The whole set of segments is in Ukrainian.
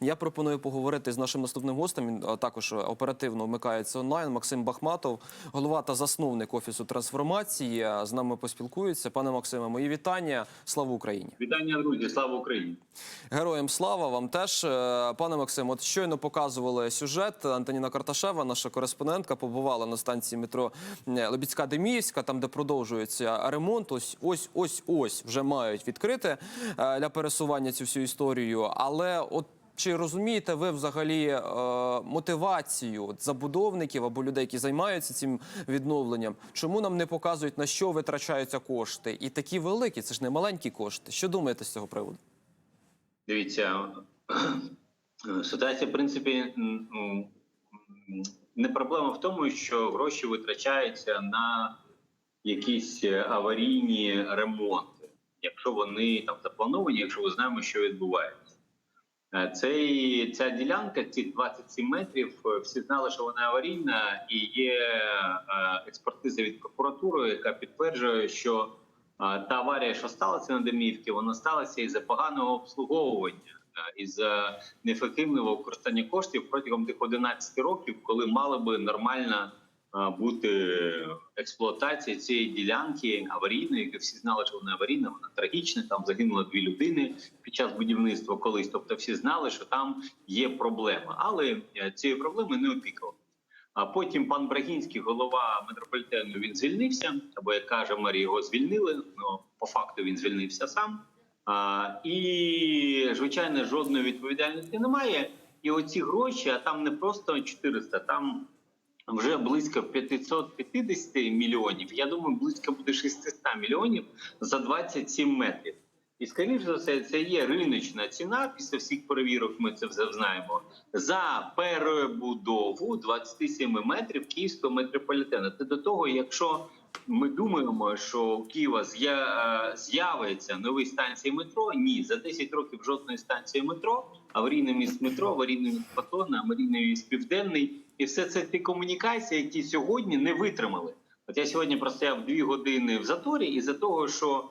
Я пропоную поговорити з нашим наступним гостем. Він також оперативно вмикається онлайн. Максим Бахматов, голова та засновник офісу трансформації. З нами поспілкується. Пане Максиме, мої вітання. Слава Україні! Вітання, друзі, слава Україні! Героям слава вам теж, Е, пане Максим. От щойно показували сюжет. Антоніна Карташева, наша кореспондентка, побувала на станції метро е, Лебідська Деміївська, там де продовжується ремонт. Ось ось ось ось вже мають відкрити е, для пересування цю всю історію. Але от. Чи розумієте ви взагалі е, мотивацію забудовників або людей, які займаються цим відновленням? Чому нам не показують на що витрачаються кошти? І такі великі, це ж не маленькі кошти. Що думаєте з цього приводу? Дивіться, ситуація, в принципі, м, не проблема в тому, що гроші витрачаються на якісь аварійні ремонти, якщо вони там заплановані, якщо ми знаємо, що відбувається. Е, Цей, ця ділянка, ці 27 метрів, е, всі знали, що вона аварійна, і є е, експертиза від прокуратури, яка підтверджує, що та аварія, що сталася на Деміївці, вона сталася із-за поганого обслуговування, із-за неефективного використання коштів протягом тих 11 років, коли мала би нормальна е, бути експлуатація цієї ділянки аварійної, яка всі знали, що вона аварійна, вона трагічна. Там загинуло дві людини під час будівництва колись. Тобто, всі знали, що там є проблема, але е, цієї проблеми не опікували. А потім пан Брагінський, голова метрополітену, він звільнився, або як каже мер, його звільнили. Ну по факту він звільнився сам. А, і звичайно, жодної відповідальності немає. І оці гроші, а там не просто 400, там вже близько 550 мільйонів. Я думаю, близько буде 600 мільйонів за 27 метрів. І скоріш за все, це є риночна ціна. Після всіх перевірок ми це вже знаємо за перебудову 27 метрів київського метрополітену. Це до того, якщо ми думаємо, що у Києва е, з'явиться нові станції метро. Ні, за 10 років жодної станції метро, аварійний міст метро, аварійний міст Патона, аварійний міст Південний, і все це ті комунікації, які сьогодні не витримали. От я сьогодні простояв дві години в заторі, і за того, що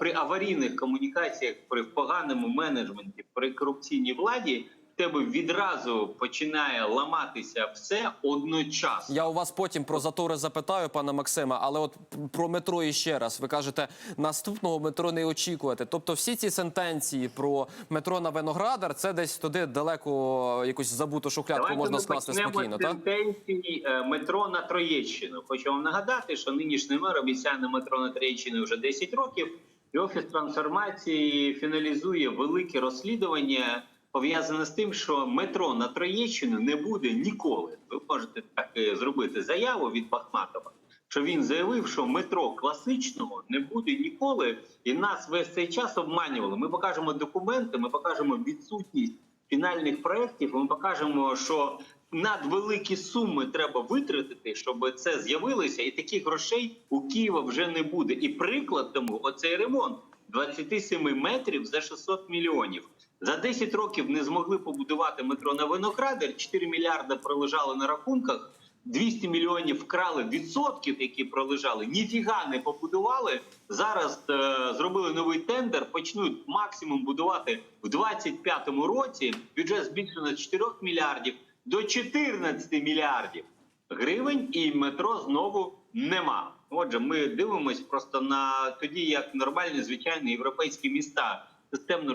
при аварійних комунікаціях, при поганому менеджменті, при корупційній владі. Тебе відразу починає ламатися все одночасно. Я у вас потім про затори запитаю, пане Максиме, але от про метро іще раз. Ви кажете, наступного метро не очікувати. Тобто, всі ці сентенції про метро на Виноградар, це десь туди далеко якусь забуту шухлядку Давайте можна скласти спокійно. Так тенденцій е, метро на Троєщину. Хочу вам нагадати, що нинішній мер обіцяє на метро на Троєщину вже 10 років. І офіс трансформації фіналізує велике розслідування. Пов'язане з тим, що метро на Троєщину не буде ніколи. Ви можете так е, зробити заяву від Бахматова, що він заявив, що метро класичного не буде ніколи, і нас весь цей час обманювали. Ми покажемо документи, ми покажемо відсутність фінальних проєктів. Ми покажемо, що надвеликі суми треба витратити, щоб це з'явилося, і таких грошей у Києва вже не буде. І приклад тому оцей ремонт 27 метрів за 600 мільйонів. За 10 років не змогли побудувати метро на Виноградар, 4 мільярди пролежали на рахунках. 200 мільйонів вкрали відсотків, які пролежали, ніфіга не побудували. Зараз е, зробили новий тендер. Почнуть максимум будувати в 25-му році. Бюджет збільшено з 4 мільярдів до 14 мільярдів гривень, і метро знову нема. Отже, ми дивимось просто на тоді, як нормальні звичайні європейські міста системно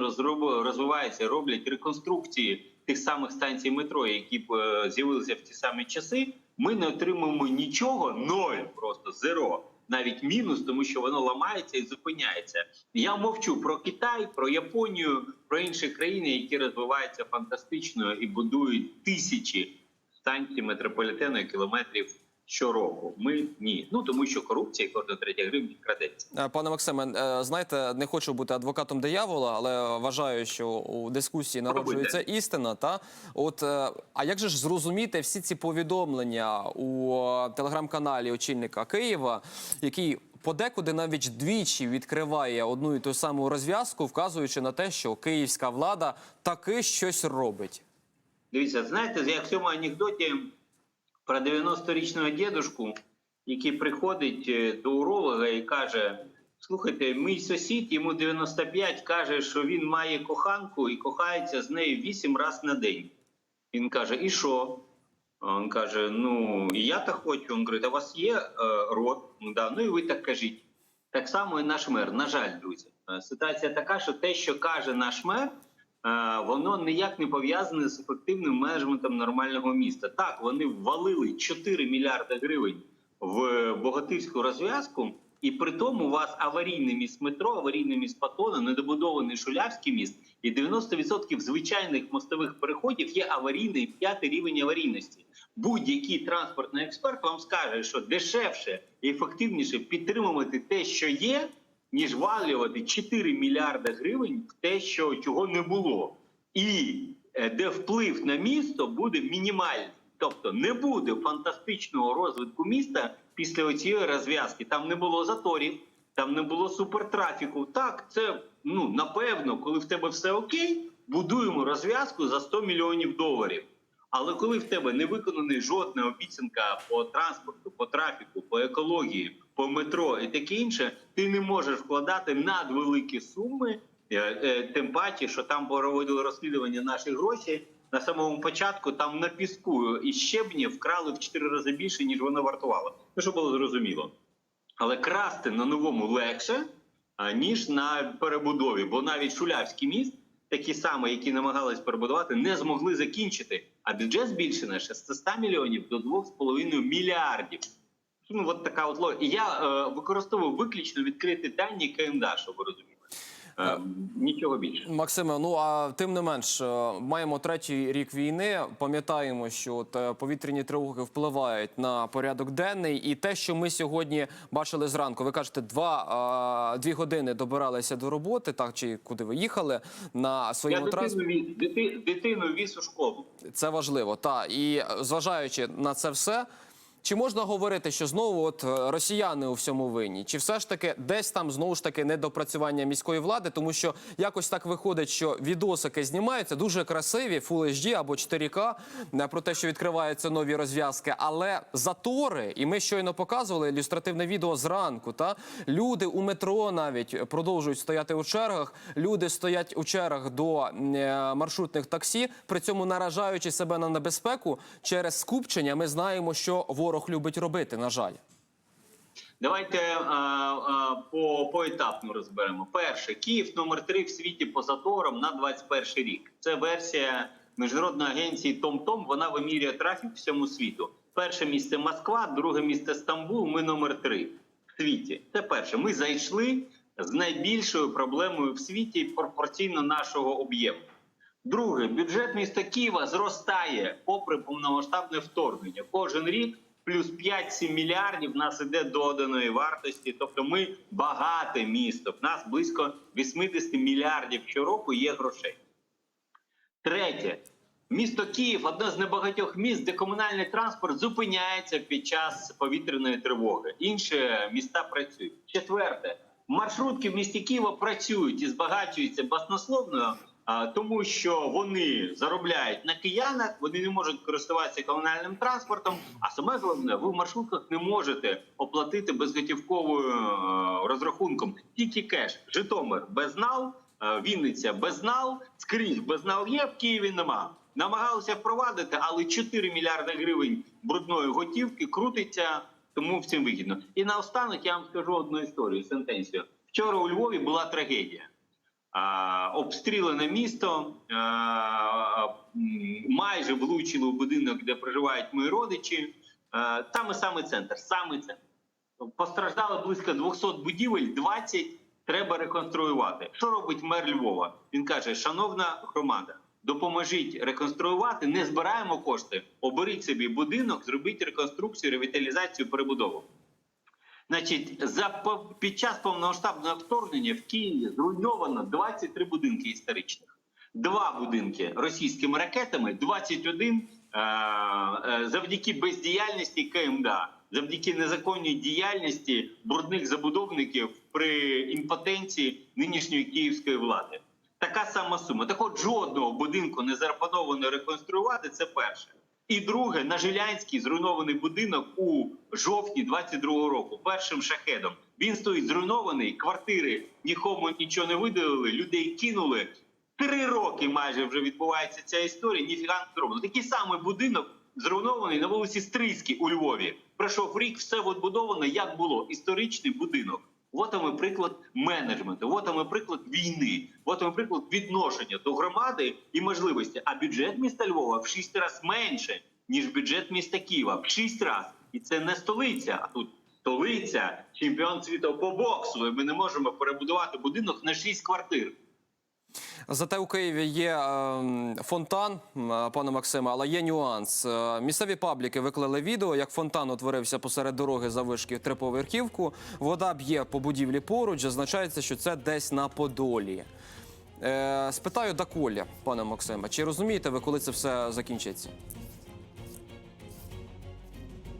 розвиваються, роблять реконструкції тих самих станцій метро, які б е, з'явилися в ті самі часи. Ми не отримуємо нічого, ноль, просто зеро, навіть мінус, тому що воно ламається і зупиняється. Я мовчу про Китай, про Японію, про інші країни, які розвиваються фантастично і будують тисячі станцій метрополітену і кілометрів щороку. Ми ні. Ну тому що корупція і кожна третя гривня крадеться. Е, Пане Максиме, е, знаєте, не хочу бути адвокатом диявола, але вважаю, що у дискусії народжується істина. Та от е, а як же ж зрозуміти всі ці повідомлення у телеграм-каналі очільника Києва, який подекуди навіть двічі відкриває одну і ту саму розв'язку, вказуючи на те, що київська влада таки щось робить. Дивіться, знаєте, як в цьому анекдоті про 90-річного дідушку, який приходить е, до уролога і каже: Слухайте, мій сусід, йому 95, каже, що він має коханку і кохається з нею 8 разів на день. Він каже: і що? Він каже: Ну, я так хочу. Він говорить, а у вас є е, рот? Ну, да. ну і ви так кажіть. Так само і наш мер. На жаль, друзі, Е, ситуація така, що те, що каже наш мер, воно ніяк не пов'язане з ефективним менеджментом нормального міста. Так, вони ввалили 4 мільярди гривень в богатирську розв'язку, і при тому у вас аварійний міст метро, аварійний міст Патона, недобудований Шулявський міст, і 90% звичайних мостових переходів є аварійний п'ятий рівень аварійності. Будь-який транспортний експерт вам скаже, що дешевше і ефективніше підтримувати те, що є, ніж валювати 4 мільярди гривень в те, що чого не було, і е, де вплив на місто буде мінімальний. Тобто не буде фантастичного розвитку міста після цієї розв'язки. Там не було заторів, там не було супертрафіку. Так, це ну напевно, коли в тебе все окей, будуємо розв'язку за 100 мільйонів доларів. Але коли в тебе не виконаний жодна обіцянка по транспорту, по трафіку, по екології, по метро і таке інше, ти не можеш вкладати надвеликі суми. е, е, Тим паче, що там проводили розслідування наші гроші на самому початку. Там на піску і щебні вкрали в 4 рази більше, ніж воно вартувало. Ну, що було зрозуміло. Але красти на новому легше, ніж на перебудові. Бо навіть Шулявський міст, такі самі, які намагались перебудувати, не змогли закінчити. А бюджет збільшений ще з 100 мільйонів до 2,5 мільярдів. Ну, от така от логіка. І я е, використовую виключно відкриті дані КМДА, щоб ви розуміли. Е, нічого більше. Максиме, ну а тим не менш, е, маємо третій рік війни. Пам'ятаємо, що от, е, повітряні тривоги впливають на порядок денний, і те, що ми сьогодні бачили зранку, ви кажете, два е, дві години добиралися до роботи, так чи куди ви їхали на своєму дитину транспорті. віз, дити, дитину віз у школу. Це важливо. Та і е, зважаючи на це все. Чи можна говорити, що знову от е, росіяни у всьому винні? Чи все ж таки десь там знову ж таки недопрацювання міської влади? Тому що якось так виходить, що відосики знімаються дуже красиві, Full HD або 4К, е, про те, що відкриваються нові розв'язки, але затори, і ми щойно показували ілюстративне відео зранку. Та люди у метро навіть продовжують стояти у чергах. Люди стоять у чергах до е, маршрутних таксі, при цьому наражаючи себе на небезпеку через скупчення. Ми знаємо, що ворог любить робити. На жаль. Давайте а, а, по поетапно розберемо. Перше, Київ номер 3 в світі по заторам на 21 рік. Це версія міжнародної агенції TomTom. Вона вимірює трафік всьому світу. Перше місце Москва, друге місце Стамбул. Ми номер 3 в світі. Це перше. Ми зайшли з найбільшою проблемою в світі пропорційно нашого об'єму. Друге, бюджет міста Києва зростає попри повномасштабне вторгнення. Кожен рік плюс 5-7 мільярдів нас іде доданої вартості. Тобто ми багате місто. В нас близько 80 мільярдів щороку є грошей. Третє. Місто Київ одне з небагатьох міст, де комунальний транспорт зупиняється під час повітряної тривоги. Інші міста працюють. Четверте, маршрутки в місті Києва працюють і збагачуються баснословно, а, тому що вони заробляють на киянах, вони не можуть користуватися комунальним транспортом. А саме головне, ви в маршрутках не можете оплатити безготівковою е, розрахунком тільки кеш. Житомир без нал, е, Вінниця без нал, скрізь без нал є, в Києві нема. Намагалися впровадити, але 4 мільярди гривень брудної готівки крутиться, тому всім вигідно. І наостанок я вам скажу одну історію, сентенцію. Вчора у Львові була трагедія. Обстріляне місто, майже влучили у будинок, де проживають мої родичі. Там і саме центр, саме центр. Постраждало близько 200 будівель, 20 треба реконструювати. Що робить мер Львова? Він каже: Шановна громада, допоможіть реконструювати, не збираємо кошти. Оберіть собі будинок, зробіть реконструкцію, ревіталізацію, перебудову. Значить, за під час повномасштабного вторгнення в Києві зруйновано 23 будинки історичних, два будинки російськими ракетами, 21 е- е- завдяки бездіяльності КМДА, завдяки незаконній діяльності брудних забудовників при імпотенції нинішньої київської влади. Така сама сума. Так от жодного будинку не зарплановано реконструювати. Це перше. І друге, на Жилянській зруйнований будинок у жовтні 22-го року, першим шахедом. Він стоїть зруйнований, квартири нікому нічого не видалили, людей кинули. Три роки майже вже відбувається ця історія. Ніфіга не зроблено. Такий самий будинок зруйнований на вулиці Стрийській у Львові. Пройшов рік, все відбудовано, як було. Історичний будинок. От вам і приклад менеджменту, от вам і приклад війни, от вам і приклад відношення до громади і можливості. А бюджет міста Львова в шість разів менше, ніж бюджет міста Києва. В шість разів. І це не столиця, а тут столиця, чемпіон світу по боксу. І ми не можемо перебудувати будинок на шість квартир. Зате у Києві є е, фонтан, е, пане Максиме, але є нюанс. Е, Місцеві пабліки виклали відео, як фонтан утворився посеред дороги за вишки триповерхівку. Вода б'є по будівлі поруч. Зазначається, що це десь на Подолі. Спитаю доколі, пане Максиме, чи розумієте ви, коли це все закінчиться?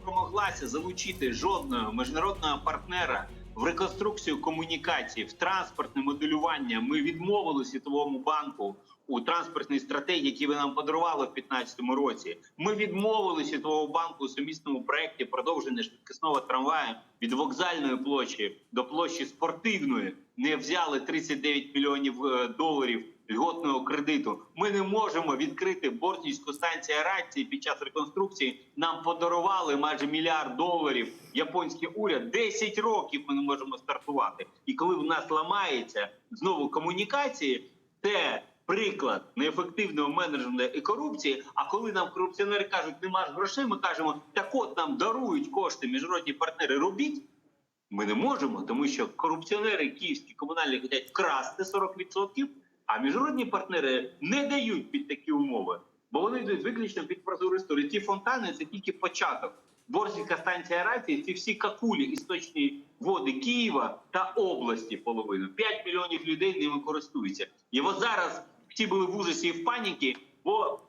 промоглася залучити жодного міжнародного партнера в реконструкцію комунікацій, в транспортне моделювання. Ми відмовили Світовому банку у транспортній стратегії, які ви нам подарували в 2015 році. Ми відмовили світового банку у сумісному проєкті продовження швидкісного трамваю від вокзальної площі до площі спортивної. Не взяли 39 мільйонів е, доларів льготного кредиту. Ми не можемо відкрити Бортнівську станцію аерації під час реконструкції. Нам подарували майже мільярд доларів японський уряд. 10 років ми не можемо стартувати. І коли в нас ламається знову комунікації, це приклад неефективного менеджменту і корупції. А коли нам корупціонери кажуть, нема ж грошей, ми кажемо, так от нам дарують кошти міжнародні партнери. Робіть. Ми не можемо, тому що корупціонери київські комунальні хочуть вкрасти 40%, а міжнародні партнери не дають під такі умови, бо вони йдуть виключно під прозору історію. Ті фонтани це тільки початок. Борзівська станція рації ці всі какулі істочні води Києва та області половину. 5 мільйонів людей ними користуються. І от зараз всі були в ужасі і в паніки, бо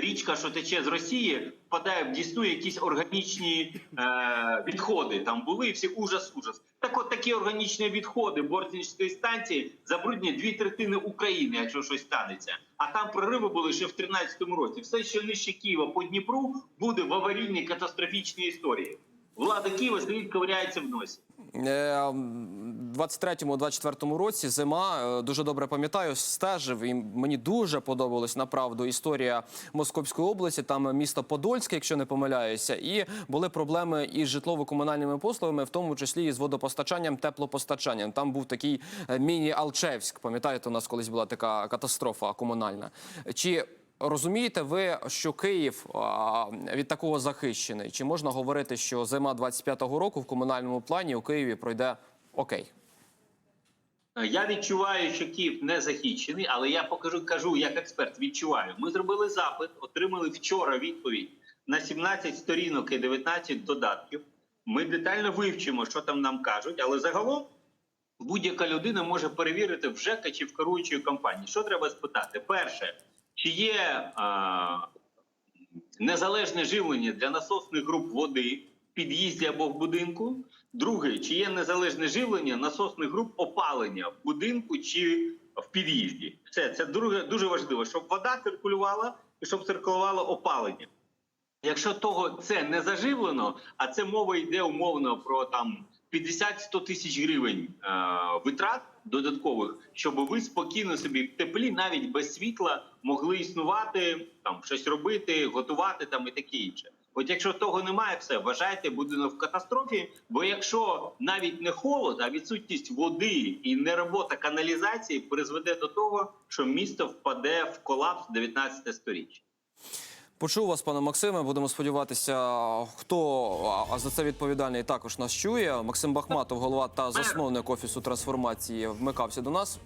річка, що тече з Росії, впадає в дійсно якісь органічні е, відходи. Там були всі ужас, ужас. Так от такі органічні відходи Бортнічської станції забруднює дві третини України, якщо щось станеться. А там прориви були ще в 13-му році. Все, що нижче Києва по Дніпру, буде в аварійній катастрофічній історії. Влада Києва стоїть, ковиряється в носі. Е, в 23-24 році зима е, дуже добре пам'ятаю, стежив і мені дуже подобалась направду історія Московської області. Там місто Подольське, якщо не помиляюся, і були проблеми із житлово-комунальними послугами, в тому числі і з водопостачанням, теплопостачанням. Там був такий е, міні-Алчевськ. Пам'ятаєте, у нас колись була така катастрофа комунальна. Чи Розумієте ви, що Київ від такого захищений? Чи можна говорити, що зима 25-го року в комунальному плані у Києві пройде окей? Я відчуваю, що Київ не захищений, але я покажу, кажу як експерт. Відчуваю. Ми зробили запит, отримали вчора відповідь на 17 сторінок і 19 додатків. Ми детально вивчимо, що там нам кажуть, але загалом будь-яка людина може перевірити в ЖЕКа чи в керуючої компанії. Що треба спитати? Перше, чи є а, незалежне живлення для насосних груп води в під'їзді або в будинку? Друге, чи є незалежне живлення насосних груп опалення в будинку чи в під'їзді? Все це друге дуже важливо, щоб вода циркулювала і щоб циркулювало опалення. Якщо того це не заживлено, а це мова йде умовно про там 50-100 тисяч гривень е, витрат додаткових, щоб ви спокійно собі в теплі, навіть без світла, могли існувати, там щось робити, готувати там і таке інше. От якщо того немає, все вважайте, будинок в катастрофі. Бо якщо навіть не холод, а відсутність води і не робота каналізації призведе до того, що місто впаде в колапс 19 сторіччя. Почув вас, пане Максиме. Будемо сподіватися, хто за це відповідальний також нас чує. Максим Бахматов, голова та засновник офісу трансформації, вмикався до нас.